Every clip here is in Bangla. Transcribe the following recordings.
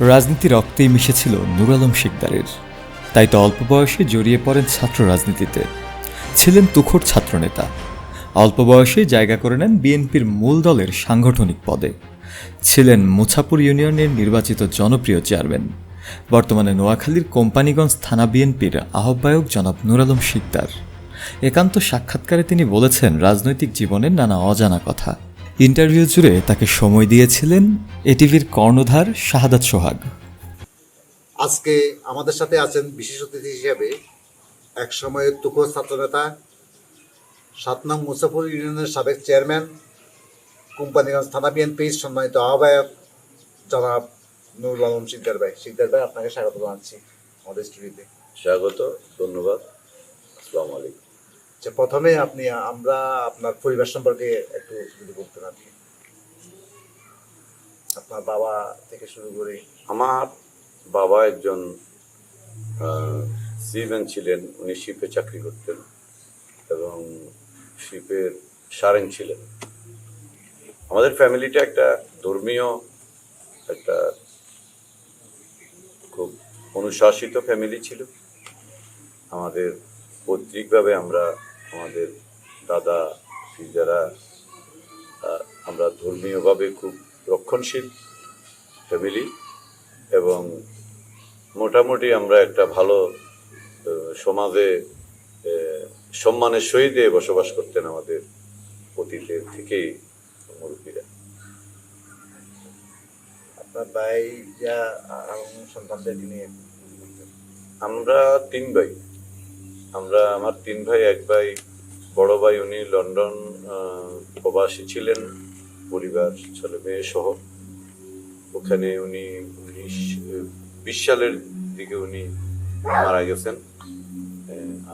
রাজনীতি রক্তেই মিশেছিল নুর আলম শিকদারের। তাই তো অল্প বয়সে জড়িয়ে পড়েন ছাত্র রাজনীতিতে। ছিলেন তুখোর ছাত্রনেতা। অল্প বয়সে জায়গা করে নেন বিএনপির মূল দলের সাংগঠনিক পদে। ছিলেন মুছাপুর ইউনিয়নের নির্বাচিত জনপ্রিয় চেয়ারম্যান। বর্তমানে নোয়াখালীর কোম্পানিগঞ্জ থানা বিএনপির আহ্বায়ক জনাব নুর আলম শিকদার। একান্ত সাক্ষাৎকারে তিনি বলেছেন, রাজনৈতিক জীবনের নানা অজানা কথা। ইন্টারভিউ জুড়ে তাকে সময় দিয়েছিলেন এটিভির কর্ণধার শাহাদাত সোহাগ। আজকে আমাদের সাথে আছেন বিশেষ অতিথি হিসেবে এক সময়ের তুখোর ছাত্রনেতা সাত নং মুসাফর ইউনিয়নের সাবেক চেয়ারম্যান কোম্পানিগঞ্জ থানা বিএনপির সম্মানিত আহ্বায়ক জনাব নুরুল আলম সিকদার ভাই। সিকদার ভাই আপনাকে স্বাগত জানাচ্ছি আমাদের স্টুডিওতে। স্বাগত ধন্যবাদ। আসসালামু আলাইকুম। যে প্রথমে আপনি, আমরা আপনার পরিবার সম্পর্কে একটু যদি বলতেন আপনি। আপনার বাবা থেকে শুরু করে। আমার বাবা একজন সিভেন ছিলেন, উনি শিপে চাকরি করতেন এবং শিপের সারেন ছিলেন। আমাদের ফ্যামিলিটা একটা ধর্মীয়, একটা খুব অনুশাসিত ফ্যামিলি ছিল। আমাদের পৈতৃকভাবে আমরা আমাদের দাদা যারা আমরা ধর্মীয়ভাবে খুব রক্ষণশীল ফ্যামিলি এবং মোটামুটি আমরা একটা ভালো সমাজে সম্মানের সহিত বসবাস করতেন আমাদের অতীতের থেকেই মুরব্বীরা। আপনার ভাই যা এবং সন্তানদেরকে নিয়ে। আমরা তিন ভাই। আমরা আমার তিন ভাই, এক ভাই, বড় ভাই, উনি লন্ডন প্রবাসী ছিলেন, পরিবার, ছেলে মেয়ে সহ। ওখানে উনি উনিশ, বিশ সালের দিকে উনি মারা গেছেন।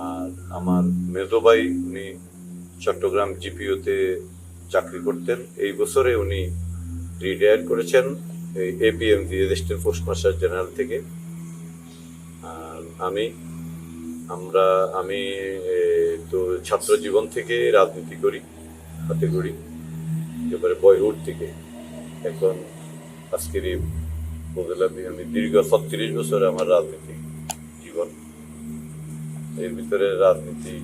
আর আমার মেজো ভাই, উনি চট্টগ্রাম জিপিওতে চাকরি করতেন। এই বছরে উনি রিটায়ার করেছেন APMG resistant post master general থেকে। আর আমি আমরা আমি তো ছাত্র জীবন থেকে রাজনীতি করি হাতে করি একেবারে বয়রুট থেকে। এখন আজকের এই যে আমি দীর্ঘ ছত্রিশ বছর আমার রাজনীতি জীবন। এর ভিতরে রাজনীতি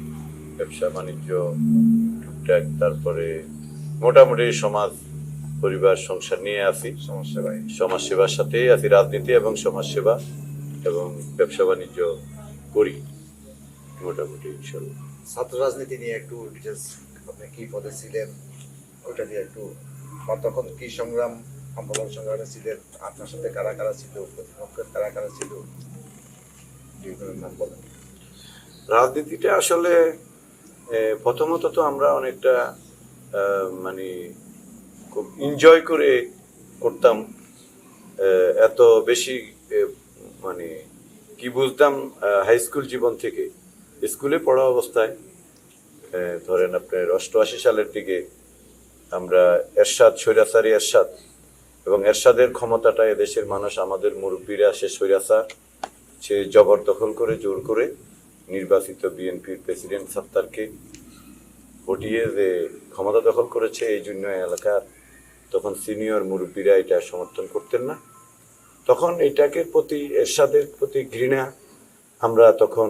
ব্যবসা বাণিজ্য টুকটাক তারপরে মোটামুটি সমাজ পরিবার সংসার নিয়ে আছি। সমস্যা ভাই সমাজ সেবার সাথে আছি রাজনীতি এবং সমাজসেবা এবং ব্যবসা বাণিজ্য করি। মোটামুটি ইনশাল্লাহ। ছাত্র রাজনীতি নিয়ে একটু ডিটেলস আপনি কি পদে ছিলেন ওটা দিয়ে একটু তখন কি সংগ্রাম আন্দোলন সংগ্রামে ছিলেন আপনার সাথে কারা কারা ছিল প্রতিপক্ষের কারা কারা ছিল? নাম বলেন। রাজনীতিটা আসলে প্রথমত তো আমরা অনেকটা মানে খুব এনজয় করে করতাম এত বেশি মানে কি বুঝতাম হাই স্কুল জীবন থেকে। স্কুলে পড়া অবস্থায় ধরেন আপনার অষ্টআশি সালের দিকে আমরা এরশাদ, স্বৈরাচারী এরশাদ এবং এরশাদের ক্ষমতাটা এদেশের মানুষ, আমাদের মুরব্বীরা সে স্বৈরাচার, সে জবরদখল করে, জোর করে নির্বাচিত বিএনপির প্রেসিডেন্ট সত্তারকে হটিয়ে যে ক্ষমতা দখল করেছে, এই জন্য এলাকার তখন সিনিয়র মুরব্বীরা এটা সমর্থন করতেন না। তখন এটাকে প্রতি, এরশাদের প্রতি ঘৃণা, আমরা তখন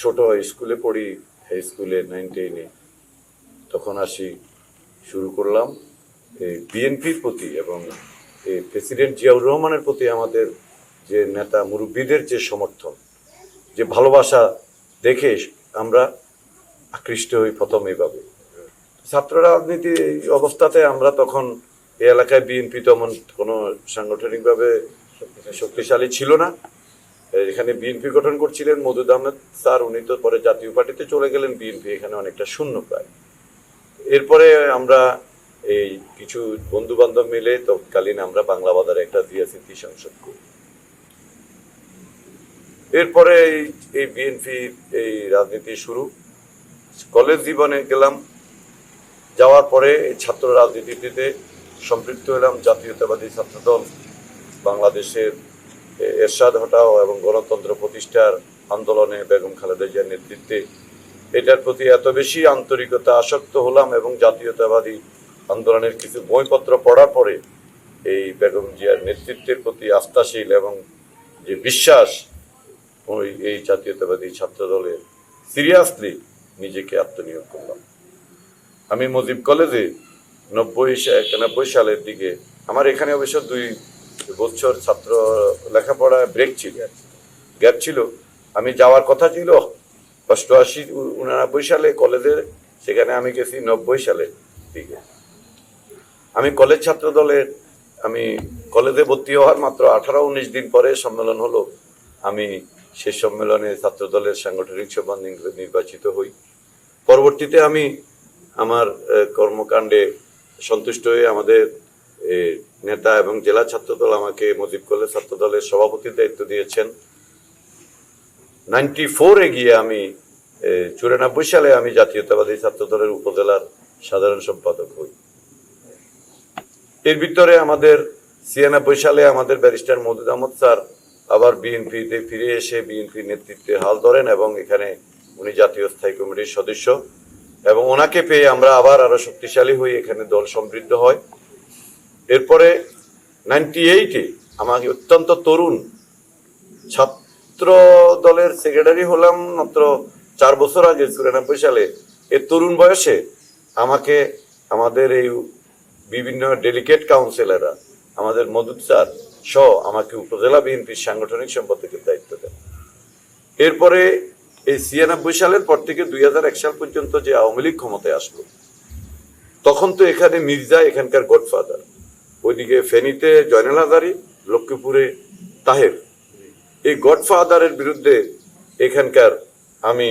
ছোট স্কুলে পড়ি হাই স্কুলে নাইন টেনে তখন আসি, শুরু করলাম এই বিএনপির প্রতি এবং এই প্রেসিডেন্ট জিয়াউর রহমানের প্রতি আমাদের যে নেতা মুরব্বীদের যে সমর্থন, যে ভালোবাসা দেখে আমরা আকৃষ্ট হই প্রথম এইভাবে। ছাত্র রাজনীতি অবস্থাতে আমরা তখন এই এলাকায় বিএনপি তেমন কোনো সাংগঠনিকভাবে শক্তিশালী ছিল না। এখানে বিএনপি গঠন করছিলেন মদুদ আহমেদ স্যার, উনি তো পরে জাতীয় পার্টিতে চলে গেলেন, বিএনপি এখানে অনেকটা শূন্য প্রায়। এরপরে আমরা এই কিছু বন্ধু বান্ধব মিলে তৎকালীন আমরা বাংলা বাজারে একটা জিয়াসিটি সংসদ করি। এরপরে এই- বিএনপি, এই রাজনীতি শুরু। কলেজ জীবনে গেলাম, যাওয়ার পরে এই ছাত্র রাজনীতিতে সম্পৃক্ত হলাম, জাতীয়তাবাদী ছাত্রদল, বাংলাদেশের এরশাদ হটাও এবং গণতন্ত্র প্রতিষ্ঠার আন্দোলনে বেগম খালেদা জিয়ার নেতৃত্বে এটার প্রতি এত বেশি আন্তরিকতা, আসক্ত হলাম এবং জাতীয়তাবাদী আন্দোলনের কিছু বইপত্র পড়ার পরে এই বেগম জিয়ার নেতৃত্বের প্রতি আস্থাশীল এবং যে বিশ্বাস, ওই, এই জাতীয়তাবাদী ছাত্র দলের সিরিয়াসলি নিজেকে আত্মনিয়োগ করলাম। আমি মুজিব কলেজে নব্বই একানব্বই সালের দিকে, আমার এখানে অবশ্য দুই বছর ছাত্র লেখাপড়ায় ব্রেক ছিল গ্যাপ ছিল। আমি যাওয়ার কথা ছিল। অষ্টআশি, উনানব্বই সালে কলেজে সেখানে আমি গেছি নব্বই সালের দিকে আমি কলেজ ছাত্র দলের আমি কলেজে ভর্তি হওয়ার মাত্র আঠারো, উনিশ দিন পরে সম্মেলন হলো। আমি সেই সম্মেলনে ছাত্র দলের সাংগঠনিক সভাপতি নির্বাচিত হই। পরবর্তীতে আমি আমার কর্মকাণ্ডে সন্তুষ্ট হয়ে আমাদের নেতা এবং জেলা ছাত্রদল আমাকে মজিব কলেজ ছাত্র দলের সভাপতির দায়িত্ব দিয়েছেন। নাইনটি ফোরে গিয়ে আমি চুরানব্বই সালে আমি জাতীয়তাবাদী ছাত্র দলের উপজেলার সাধারণ সম্পাদক হই। এর ভিতরে আমাদের ছিয়ানব্বই সালে আমাদের ব্যারিস্টার মদুদ আহমদ স্যার আবার বিএনপিতে ফিরে এসে বিএনপি নেতৃত্বে হাল ধরেন এবং এখানে উনি জাতীয় স্থায়ী কমিটির সদস্য এবং ওনাকে পেয়ে আমরা আবার আরও শক্তিশালী হই, এখানে দল সমৃদ্ধ হয়। এরপরে নাইনটি এইটে আমাকে অত্যন্ত তরুণ ছাত্র দলের সেক্রেটারি হলাম, মাত্র চার বছর আগে, চুরানব্বই সালে। এ তরুণ বয়সে আমাকে আমাদের এই বিভিন্ন ডেলিকেট কাউন্সিলররা আমাদের মধুর স্যার সহ আমাকে উপজেলা বিএনপির সাংগঠনিক সম্পাদকের দায়িত্ব দেন। এরপরে এই ছিয়ানব্বই সালের পর থেকে দুই হাজার এক সাল পর্যন্ত যে আওয়ামী লীগ ক্ষমতায় আসলো, তখন তো এখানে মির্জা এখানকার গডফাদার ওইদিকে ফেনীতে জয়নাল হাজারি, লক্ষ্মীপুরে তাহের। এই গডফাদারের বিরুদ্ধে এখানকার আমি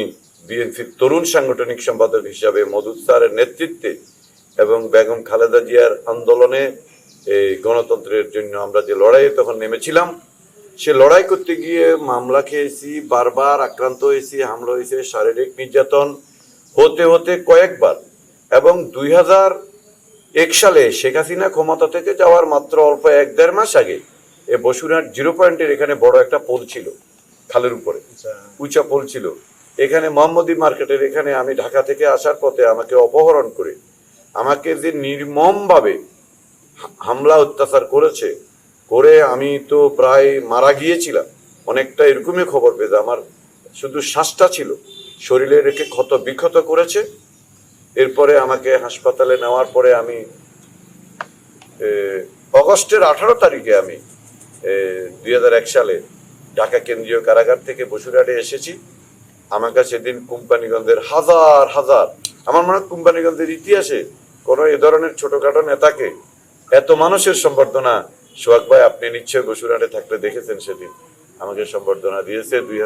বিএনপির তরুণ সাংগঠনিক সম্পাদক হিসাবে মধুর স্যারের নেতৃত্বে এবং বেগম খালেদা জিয়ার আন্দোলনে এই গণতন্ত্রের জন্য আমরা যে লড়াইয়ে তখন নেমেছিলাম, সে লড়াই করতে গিয়ে মামলা খেয়েছি, বারবার আক্রান্ত হয়েছি, হামলা হয়েছে, শারীরিক নির্যাতন হতে হতে কয়েকবার এবং দুই হাজার এক সালে শেখ হাসিনা ক্ষমতা থেকে যাওয়ার মাত্র অল্প এক দেড় মাস আগে এ বসুরহাট জিরো পয়েন্টের এখানে বড় একটা পোল ছিল খালের উপরে। উঁচা পোল ছিল। এখানে মোহাম্মদী মার্কেটের এখানে আমি ঢাকা থেকে আসার পথে আমাকে অপহরণ করে আমাকে যে নির্মমভাবে হামলা অত্যাচার করেছে করে আমি তো প্রায় মারা গিয়েছিলাম। অনেকটা এরকমই খবর পেয়েছে আমার শুধু শ্বাসটা ছিল শরীরে রেখে ক্ষত বিক্ষত করেছে এরপরে আমাকে হাসপাতালে নেওয়ার পরে আমি অগস্টের আঠারো তারিখে আমি দুই এক সালে ঢাকা কেন্দ্রীয় কারাগার থেকে বসুরহাটে এসেছি। আমার কাছে সেদিন কোম্পানিগঞ্জের হাজার হাজার, আমার মনে হয় কোম্পানিগঞ্জের ইতিহাসে কোনো এ ধরনের ছোটখাটো নেতাকে এত মানুষের সম্বর্ধনা, সোহাগ ভাই আপনি নিশ্চয় বসুরহাটে থাকলে দেখেছেন সেদিন, আমাকে সম্বর্ধনা দিয়েছে দুই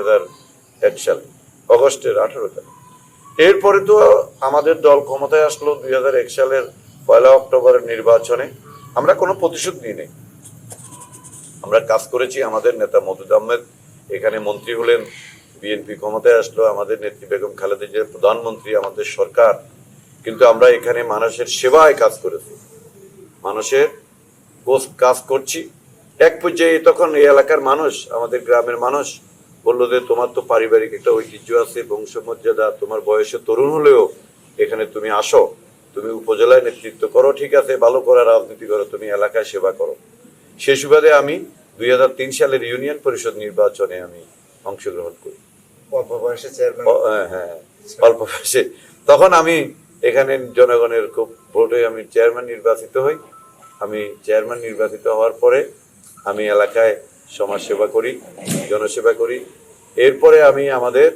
এক সালে, অগস্টের আঠারো তারিখ। এরপরে তো আমাদের দল ক্ষমতায় আসলো দুই এক সালের পয়লা অক্টোবরের নির্বাচনে। আমরা কোনো প্রতিশোধ নিই নাই আমরা কাজ করেছি আমাদের নেতা মদুদ আহমেদ, এখানে মন্ত্রী হলেন, বিএনপি ক্ষমতায় আসলো, আমাদের নেত্রী বেগম খালেদা জিয়া প্রধানমন্ত্রী, আমাদের সরকার। কিন্তু আমরা এখানে মানুষের সেবায় কাজ করেছি। মানুষের কাজ করছি। এক পর্যায়ে তখন এই এলাকার মানুষ, আমাদের গ্রামের মানুষ বলল যে তোমার তো পারিবারিক একটা ঐতিহ্য আছে বংশমর্যাদা তোমার বয়সে তরুণ হলেও এখানে তুমি আসো তুমি উপজেলায় নেতৃত্ব করো ঠিক আছে ভালো করে রাজনীতি করো তুমি এলাকায় সেবা করো। সে সুবাদে আমি দুই হাজার তিন সালের ইউনিয়ন পরিষদ নির্বাচনে আমি অংশগ্রহণ করি। অল্প বয়সে হ্যাঁ, হ্যাঁ অল্প বয়সে। তখন আমি এখানে জনগণের খুব ভোটে আমি চেয়ারম্যান নির্বাচিত হই। আমি চেয়ারম্যান নির্বাচিত হওয়ার পরে আমি এলাকায় সমাজ সেবা করি। জনসেবা করি। এরপরে আমি আমাদের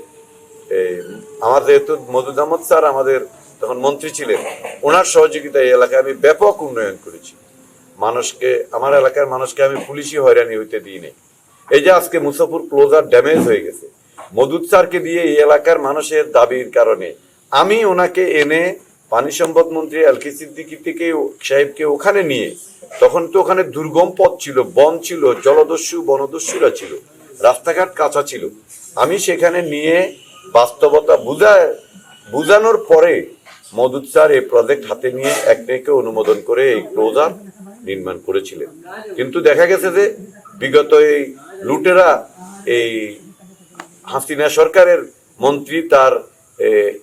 আমার যেহেতু মধুদ আহমদ স্যার আমাদের তখন মন্ত্রী ছিলেন, ওনার সহযোগিতায় এই এলাকায় আমি ব্যাপক উন্নয়ন করেছি। মানুষকে, আমার এলাকার মানুষকে আমি পুলিশি হয়রানি হইতে দিই নাই। এই যে আজকে মুসাফুর ক্লোজার ড্যামেজ হয়ে গেছে মধুর স্যারকে দিয়ে এই এলাকার মানুষের দাবির কারণে আমি ওনাকে এনে পানি সম্পদ মন্ত্রী এলকে সিদ্দিকি থেকে সাহেবকে ওখানে নিয়ে, তখন তো ওখানে দুর্গম পথ ছিল, বন ছিল, জলদস্যু, বনদস্যুরা ছিল রাস্তাঘাট কাঁচা ছিল। আমি সেখানে নিয়ে বাস্তবতা বুঝায় বুঝানোর পরে মধুর স্যার এই প্রজেক্ট হাতে নিয়ে একনেকে অনুমোদন করে এই ক্লোজার নির্মাণ করেছিলেন। কিন্তু দেখা গেছে যে বিগত এই লুটেরা, এই হাসিনা সরকারের মন্ত্রী তার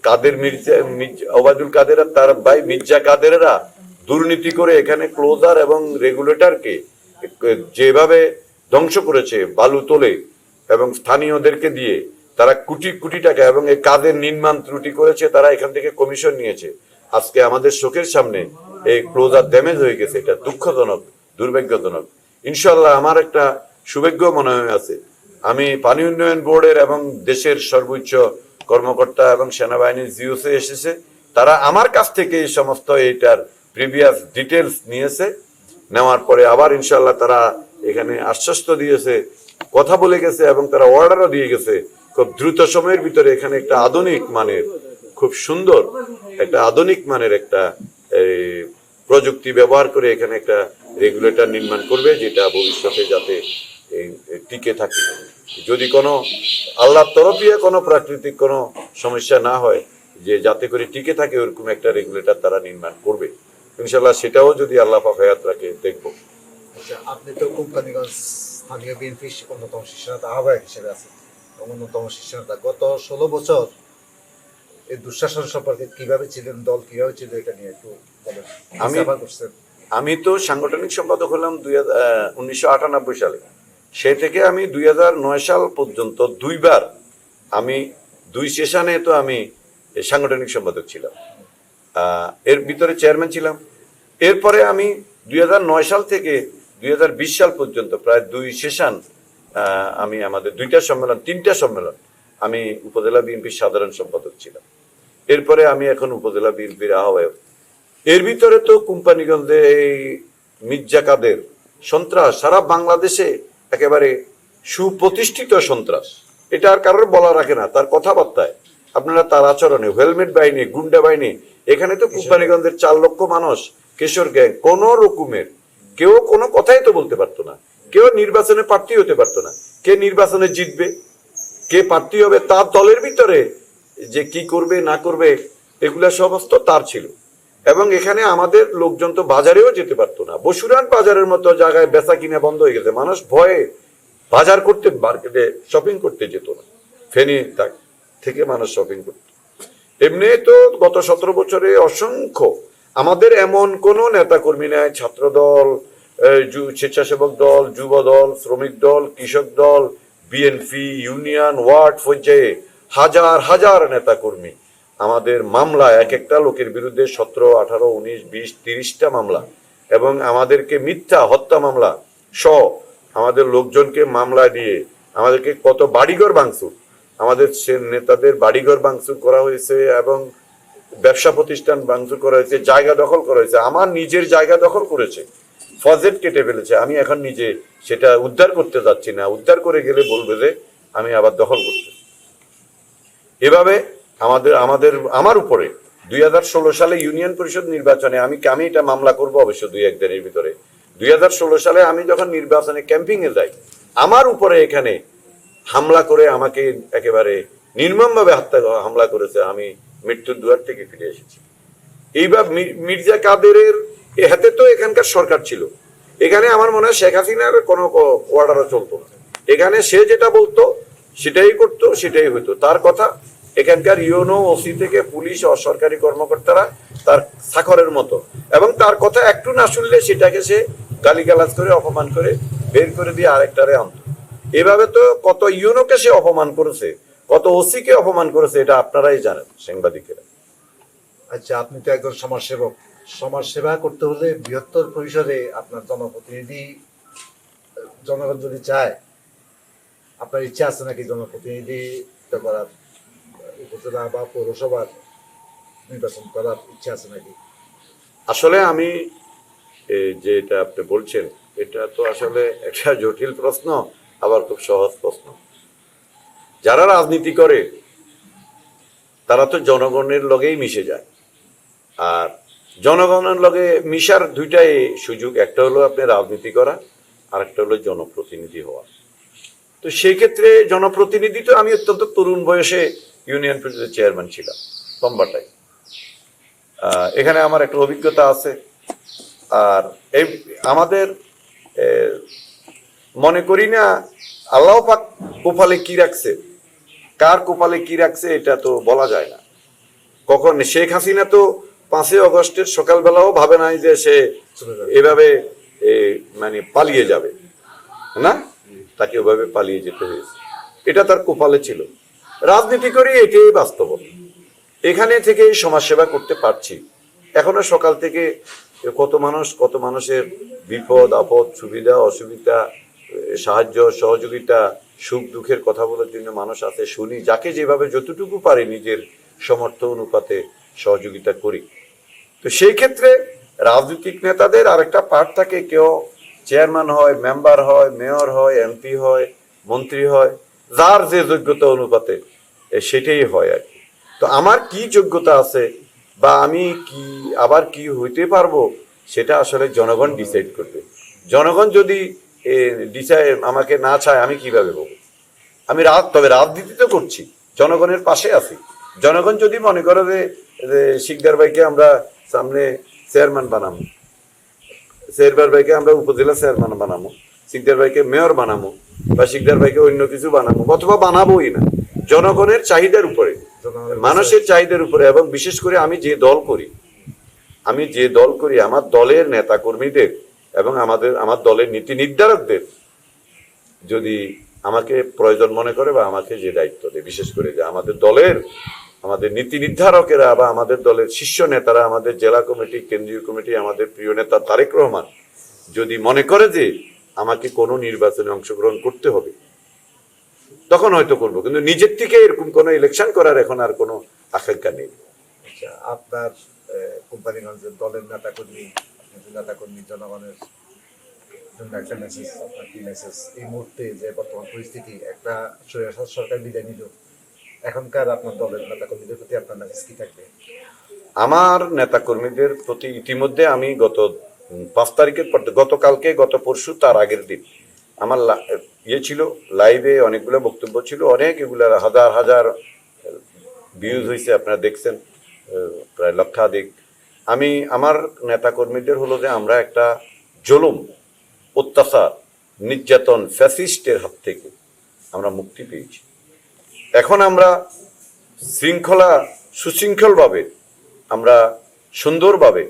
কাদের মির্জা- ওবায়দুল কাদের তার ভাই মির্জা কাদেরেরা দুর্নীতি করে এখানে ক্লোজার এবং রেগুলেটরকে যেভাবে ধ্বংস করেছে বালু তোলে এবং স্থানীয়দেরকে দিয়ে তারা কোটি কোটি টাকা এবং এই কাজের নির্মাণ ত্রুটি করেছে, তারা এখান থেকে কমিশন নিয়েছে। আজকে আমাদের শোকের সামনে এই ক্লোজার ড্যামেজ হয়ে গেছে, এটা দুঃখজনক, দুর্ভাগ্যজনক। ইনশাল্লাহ আমার একটা সুভাগ্য মনে হয়ে আছে। আমি পানি উন্নয়ন বোর্ডের এবং দেশের সর্বোচ্চ কর্মকর্তা এবং সেনাবাহিনীর জিওসে এসেছে। তারা আমার কাছ থেকে এই সমস্ত এইটার প্রিভিয়াস ডিটেলস নিয়েছে। নেওয়ার পরে আবার ইনশাল্লাহ তারা এখানে আশ্বস্ত দিয়েছে, কথা বলে গেছে এবং তারা অর্ডারও দিয়ে গেছে। খুব দ্রুত সময়ের ভিতরে এখানে একটা আধুনিক মানের, খুব সুন্দর একটা আধুনিক মানের একটা প্রযুক্তি ব্যবহার করে এখানে একটা রেগুলেটর নির্মাণ করবে, যেটা ভবিষ্যতে যাতে টিকে থাকে। যদি কোনো আল্লাহর তরফে কোনো প্রাকৃতিক কোনো সমস্যা না হয়, যে যাতে করে টিকে থাকে, ওরকম একটা রেগুলেটর তারা নির্মাণ করবে। ইনশাল্লাহ সেটাও যদি আল্লাহ হায়াত রাখে, দেখব। আপনি তো কোম্পানিগঞ্জ স্থানীয় বিএনপির অন্যতম শীর্ষ নেতা আহ্বায়ক হিসেবে আছেন। অন্যতম শীর্ষ গত ষোলো বছর এই দুঃশাসন সম্পর্কে কীভাবে ছিলেন দল কীভাবে ছিল এটা নিয়ে একটু বলেন। আমি- করছেন। আমি তো সাংগঠনিক সম্পাদক হলাম দুই উনিশশো আটানব্বই সালে। সে থেকে আমি দুই নয় সাল পর্যন্ত দুইবার আমি দুই সেশনে তো আমি সাংগঠনিক সম্পাদক ছিলাম। এর ভিতরে চেয়ারম্যান ছিলাম। এরপরে আমি দুই নয় সাল থেকে দুই হাজার বিশ সাল পর্যন্ত প্রায় দুই সেশন আমি আমাদের দুইটা সম্মেলন তিনটা সম্মেলন আমি উপজেলা বিএনপির সাধারণ সম্পাদক ছিলাম। এরপরে আমি এখন উপজেলা বিএনপির আহ্বায়ক। এর ভিতরে তো কোম্পানিগঞ্জে এই মির্জা কাদের সন্ত্রাস সারা বাংলাদেশে একেবারে সুপ্রতিষ্ঠিত সন্ত্রাস। এটা আর কারোর বলা রাখে না তার কথাবার্তায়। আপনারা তার আচরণে হেলমেট বাহিনী গুন্ডা বাহিনী এখানে তো কোম্পানিগঞ্জের চার লক্ষ মানুষ কিশোর গ্যাং কোন রকমের কেউ কোনো কথাই তো বলতে পারতো না। কেউ নির্বাচনে প্রার্থী হতে পারতো না। কে নির্বাচনে জিতবে, কে প্রার্থী হবে তার দলের ভিতরে যে কি করবে, না করবে, এগুলা সমস্ত তার ছিল। এবং এখানে আমাদের লোকজন তো বাজারেও যেতে পারতো না। বসুরান বাজারের মতো জায়গায় বেচা কিনা বন্ধ হয়ে গেছে। মানুষ ভয়ে বাজার করতে, মার্কেটে শপিং করতে যেত না। ফেনী থেকে মানুষ শপিং করত। এমনি তো গত সতেরো বছরে অসংখ্য আমাদের এমন কোন নেতা কর্মী নাই ছাত্র দল স্বেচ্ছাসেবক দল, যুব দল, শ্রমিক দল, কৃষক দল, বিএনপি, ইউনিয়ন, ওয়ার্ড পর্যায়ে হাজার হাজার নেতা কর্মী আমাদের মামলা, এক একটা লোকের বিরুদ্ধে সতেরো, আঠারো, উনিশ, বিশ, তিরিশটা মামলা। এবং আমাদেরকে মিথ্যা হত্যা মামলা সহ আমাদের লোকজনকে মামলা দিয়ে আমাদেরকে কত বাড়িঘর ভাঙচুর। আমাদের সে নেতাদের বাড়িঘর ভাঙচুর করা হয়েছে এবং ব্যবসা প্রতিষ্ঠান ভাঙচুর করা হয়েছে জায়গা দখল করা হয়েছে আমার নিজের জায়গা দখল করেছে ফজেট কেটে ফেলেছে, আমি এখন নিজে সেটা উদ্ধার করতে যাচ্ছি না, উদ্ধার করে গেলে বলবে যে আমি আবার দখল করতে এভাবে আমাদের আমাদের, আমার উপরে দুই হাজার ষোলো সালে ইউনিয়ন পরিষদ নির্বাচনে আমি আমি এটা মামলা করব অবশ্য দুই এক দিনের ভিতরে। দুই হাজার ষোলো সালে আমি যখন নির্বাচনে ক্যাম্পিং এ যাই, আমার উপরে এখানে হামলা করে আমাকে একেবারে নির্মমভাবে হত্যা হামলা করেছে, আমি মৃত্যুর দুয়ার থেকে ফিরে এসেছি। এইবার মির্জা কাদেরের হাতে তো এখানকার সরকার ছিল। এখানে আমার মনে হয় শেখ হাসিনার কোনো অর্ডারও চলতো না। এখানে সে যেটা বলতো, সেটাই করতো, সেটাই হইতো। তার কথা, এখানকার ইউনো ওসি থেকে পুলিশ, অসরকারি কর্মকর্তারা তার সাখরের মতো। এবং তার কথা একটু না শুনলে সেটাকে সে গালিগালাজ করে, অপমান করে, বের করে দিয়ে আরেকটারে আনত। এভাবে তো কত ইউনোকে সে অপমান করেছে। কত ওসিকে অপমান করেছে এটা আপনারাই জানেন সাংবাদিকেরা। আচ্ছা আপনি তো একজন সমাজসেবক। সমাজ সেবা করতে হলে বৃহত্তর পরিসরে আপনার জনপ্রতিনিধি জনগণ যদি চায় আপনার ইচ্ছা আছে নাকি জনপ্রতিনিধিত্ব করার উপজেলা বা পৌরসভার নির্বাচন করার ইচ্ছা আছে নাকি? আসলে আমি যে এটা আপনি বলছেন এটা তো আসলে একটা জটিল প্রশ্ন আবার খুব সহজ প্রশ্ন। যারা রাজনীতি করে, তারা তো জনগণের লগেই মিশে যায়। আর জনগণের লগে মিশার দুইটাই সুযোগ, একটা হলো আপনি রাজনীতি করা আর একটা হলো জনপ্রতিনিধি হওয়া। তো সেই ক্ষেত্রে জনপ্রতিনিধি তো আমি অত্যন্ত তরুণ বয়সে ইউনিয়ন পরিষদের চেয়ারম্যান ছিলাম, লম্বাটাই। এখানে আমার একটা অভিজ্ঞতা আছে। আর এই আমাদের মনে করি না, আল্লাহ পাক কোপালে কি রাখছে? কার কোপালে কি রাখছে এটা তো বলা যায় না। কখন? শেখ হাসিনা তো পাঁচই অগস্টের সকালবেলাও ভাবে নাই যে সে এভাবে মানে পালিয়ে যাবে। না? তাকে ওভাবে পালিয়ে যেতে হয়েছে। এটা তার কপালে ছিল। রাজনীতি করে এটাই বাস্তবতা এখানে থেকে সমাজসেবা করতে পারছি। এখনও সকাল থেকে কত মানুষ, কত মানুষের বিপদ, আপদ, সুবিধা, অসুবিধা সাহায্য, সহযোগিতা, সুখ, দুঃখের কথা বলার জন্য মানুষ আছে, শুনি, যাকে যেভাবে যতটুকু পারে নিজের সমর্থ অনুপাতে সহযোগিতা করি। তো সেই ক্ষেত্রে রাজনৈতিক নেতাদের আরেকটা পার্ট থাকে, কেউ চেয়ারম্যান হয় মেম্বার হয় মেয়র হয় এমপি হয়, মন্ত্রী হয়, যার যে যোগ্যতা অনুপাতে সেটাই হয় আর কি। তো আমার কি যোগ্যতা আছে বা আমি কি, আবার কি হইতে পারব, সেটা আসলে জনগণ ডিসাইড করবে। জনগণ যদি আমাকে না চায় আমি কীভাবে বলব? আমি রাত তবে রাজনীতি তো করছি জনগণের পাশে আছি। জনগণ যদি মনে করে যে শিকদার ভাইকে আমরা সামনে চেয়ারম্যান বানাবো চেয়ারম্যান ভাইকে আমরা উপজেলা চেয়ারম্যান বানাবো শিকদার ভাইকে মেয়র বানাবো বা শিকদার ভাইকে অন্য কিছু বানাবো অথবা বানাবোই না জনগণের চাহিদার উপরে মানুষের চাহিদার উপরে এবং বিশেষ করে আমি যে দল করি আমি যে দল করি আমার দলের নেতা কর্মীদের এবং আমাদের আমার দলের নীতি নির্ধারকদের যদি আমাকে প্রয়োজন মনে করে বা আমাকে যে দায়িত্ব দেয় বিশেষ করে যে আমাদের দলের আমাদের নীতি নির্ধারকেরা বা আমাদের দলের শীর্ষ নেতারা আমাদের জেলা কমিটি কেন্দ্রীয় কমিটি আমাদের প্রিয় নেতা তারেক রহমান যদি মনে করে যে আমাকে কোনো নির্বাচনে অংশগ্রহণ করতে হবে তখন হয়তো করব। কিন্তু নিজের থেকে এরকম কোনো ইলেকশন করার এখন আর কোনো আকাঙ্ক্ষা নেই। আচ্ছা, আপনার কোম্পানিগঞ্জের দলের নেতা কর্মী নেতা কর্মী জনগণের জন্য একটা মেসেজ আপনার কি মেসেজ এই মুহূর্তে যে বর্তমান পরিস্থিতি, একটা সরকার বিদায় নিল। এখনকার আপনার দলের প্রতি আপনার মেসেজ কি থাকবে? আমার নেতা কর্মীদের প্রতি ইতিমধ্যে আমি গত পাঁচ তারিখের পর, গতকালকে, গত পরশু, তার আগের দিন। আমার ইয়ে ছিল লাইভে অনেকগুলো বক্তব্য ছিল, অনেক এগুলো হাজার হাজার ভিউজ হয়েছে আপনারা দেখছেন প্রায় লক্ষাধিক আমি আমার নেতা কর্মীদের হলো যে আমরা একটা জুলুম, অত্যাচার, নির্যাতন, ফ্যাসিস্টের হাত থেকে আমরা মুক্তি পেয়েছি। এখন আমরা শৃঙ্খলা সুশৃঙ্খলভাবে, আমরা সুন্দরভাবে,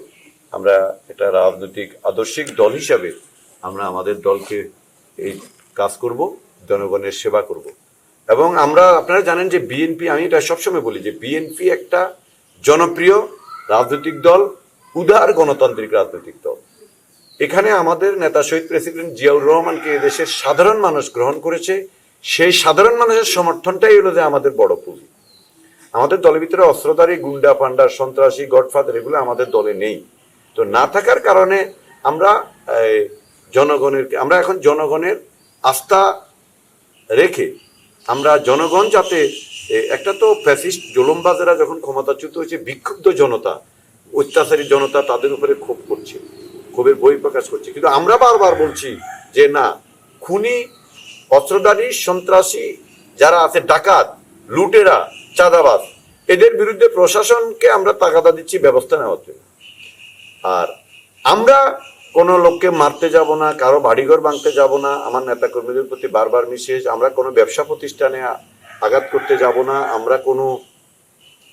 আমরা একটা রাজনৈতিক আদর্শিক দল হিসাবে আমরা আমাদের দলকে এই কাজ করব, জনগণের সেবা করব। এবং আমরা, আপনারা জানেন যে বিএনপি, আমি এটা সবসময় বলি যে বিএনপি একটা জনপ্রিয় রাজনৈতিক দল, উদার গণতান্ত্রিক রাজনৈতিক দল। এখানে আমাদের নেতা শহীদ প্রেসিডেন্ট জিয়াউর রহমানকে এদেশের সাধারণ মানুষ গ্রহণ করেছে। সেই সাধারণ মানুষের সমর্থনটাই হলো যে আমাদের বড় পুঁজি। আমাদের দলের ভিতরে অস্ত্রধারী, গুন্ডা পান্ডা সন্ত্রাসী, গডফাদার এগুলো আমাদের দলে নেই। তো না থাকার কারণে আমরা জনগণের, আমরা এখন জনগণের আস্থা রেখে আমরা জনগণ যাতে একটা তো ফ্যাসিস্ট জুলুমবাজেরা যখন ক্ষমতাচ্যুত হয়েছে, বিক্ষুব্ধ জনতা, অত্যাচারী জনতা তাদের উপরে ক্ষোভ করছে, ক্ষোভের বই প্রকাশ করছে। কিন্তু আমরা বারবার বলছি যে না, খুনি, অস্ত্রধারী, সন্ত্রাসী যারা আছে, ডাকাত, লুটেরা, চাঁদাবাজ, এদের বিরুদ্ধে প্রশাসনকে আমরা তাগাদা দিচ্ছি, ব্যবস্থা নেওয়ার জন্য। আর আমরা কোনো লোককে মারতে যাব না, কারও বাড়িঘর ভাঙতে যাব না, আমার নেতা কর্মীদের প্রতি বারবার মিশেজ আমরা কোনো ব্যবসা প্রতিষ্ঠানে আঘাত করতে যাব না, আমরা কোনো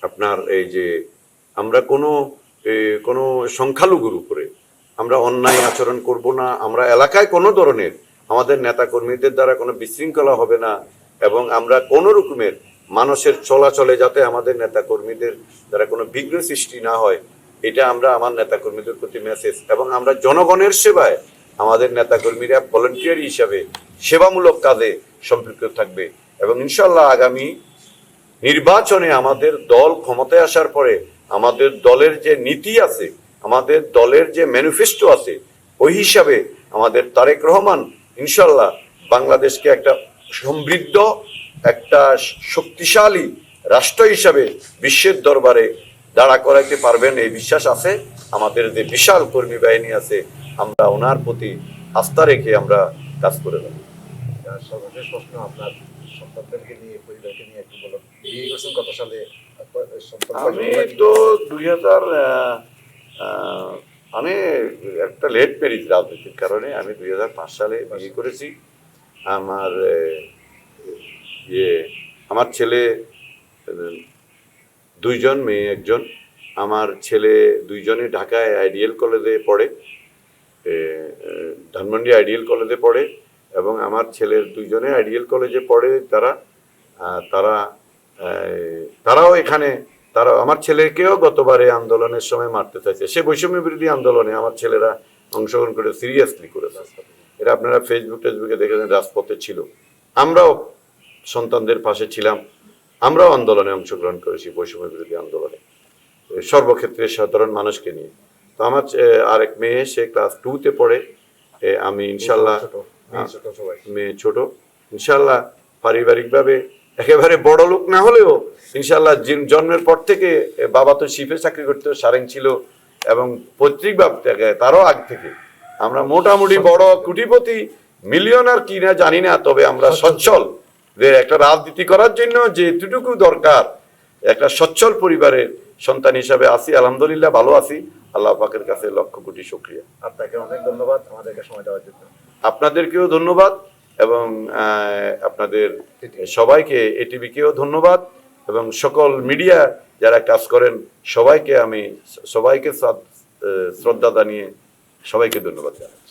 আপনার এই যে, আমরা কোনো কোনো সংখ্যালঘুর উপরে, আমরা অন্যায় আচরণ করব না, আমরা এলাকায় কোনো ধরনের আমাদের নেতা কর্মীদের দ্বারা কোনো বিশৃঙ্খলা হবে না, এবং আমরা কোনো রকমের মানুষের চলাচলে যাতে আমাদের নেতা কর্মীদের দ্বারা কোনো বিঘ্ন সৃষ্টি না হয়, এটা আমরা আমার নেতা কর্মীদের প্রতি মেসেজ এবং আমরা জনগণের সেবায় আমাদের নেতা কর্মীরা ভলেন্টিয়ার হিসাবে সেবামূলক কাজে সম্পৃক্ত থাকবে। এবং ইনশাল্লাহ আগামী নির্বাচনে আমাদের দল ক্ষমতায় আসার পরে আমাদের দলের যে নীতি আছে, আমাদের দলের যে ম্যানিফেস্টো আছে, ওই হিসাবে আমাদের তারেক রহমান ইনশাল্লাহ বাংলাদেশকে একটা সমৃদ্ধ, একটা শক্তিশালী রাষ্ট্র হিসাবে বিশ্বের দরবারে দাঁড়া করাইতে পারবেন এই বিশ্বাস আছে। আমাদের যে বিশাল কর্মী বাহিনী আছে, আমরা ওনার প্রতি আস্থা রেখে আমরা কাজ করে যাব। প্রশ্ন আপনার। একটু সালে? আমি তো দুই হাজার আমি একটা লেট ম্যারিজ রাজনীতির কারণে আমি দুই হাজার পাঁচ সালে বিয়ে করেছি। আমার ইয়ে আমার ছেলে দুইজন, মেয়ে একজন। আমার ছেলে দুইজনে ঢাকায় আইডিয়াল কলেজে পড়ে ধানমন্ডি আইডিয়াল কলেজে পড়ে। এবং আমার ছেলের দুইজনে আইডিয়াল কলেজে পড়ে, তারা তারা তারাও এখানে, তারা, আমার ছেলেকেও গতবারে আন্দোলনের সময় মারতে চাইছে। সে বৈষম্য বিরোধী আন্দোলনে আমার ছেলেরা অংশগ্রহণ করে সিরিয়াসলি করেছে। এটা আপনারা ফেসবুক টেসবুকে দেখেছেন, রাজপথে ছিল। আমরাও সন্তানদের পাশে ছিলাম। আমরাও আন্দোলনে অংশগ্রহণ করেছি বৈষম্য বিরোধী আন্দোলনে। সর্বক্ষেত্রে সাধারণ মানুষকে নিয়ে। তো আমার চে- আরেক মেয়ে, সে ক্লাস টুতে পড়ে। আমি ইনশাল্লাহ মেয়ে ছোট সবাই। মেয়ে ছোট। ইনশাল্লাহ পারিবারিকভাবে একেবারে বড় লোক না হলেও ইনশাল্লাহ জন্মের পর থেকে বাবা তো শিপে চাকরি করতে সারেং ছিল এবং পৈতৃক বাপ থেকে তারও আগ থেকে। আমরা মোটামুটি বড় কুটিপতি মিলিয়নার কিনা জানি না তবে আমরা সচ্ছল যে একটা রাজনীতি করার জন্য যে যেটুকু দরকার একটা সচ্ছল পরিবারের সন্তান হিসাবে আছি আলহামদুলিল্লাহ ভালো আছি। আল্লাহ পাকের কাছে লক্ষ কোটি শুক্রিয়া। আপনাকে অনেক ধন্যবাদ আমাদেরকে সময় দেওয়ার জন্য। আপনাদেরকেও ধন্যবাদ এবং আপনাদের সবাইকে এটিভিকেও ধন্যবাদ এবং সকল মিডিয়া যারা কাজ করেন সবাইকে আমি সবাইকে শ্রদ্ধা জানিয়ে সবাইকে ধন্যবাদ জানাচ্ছি।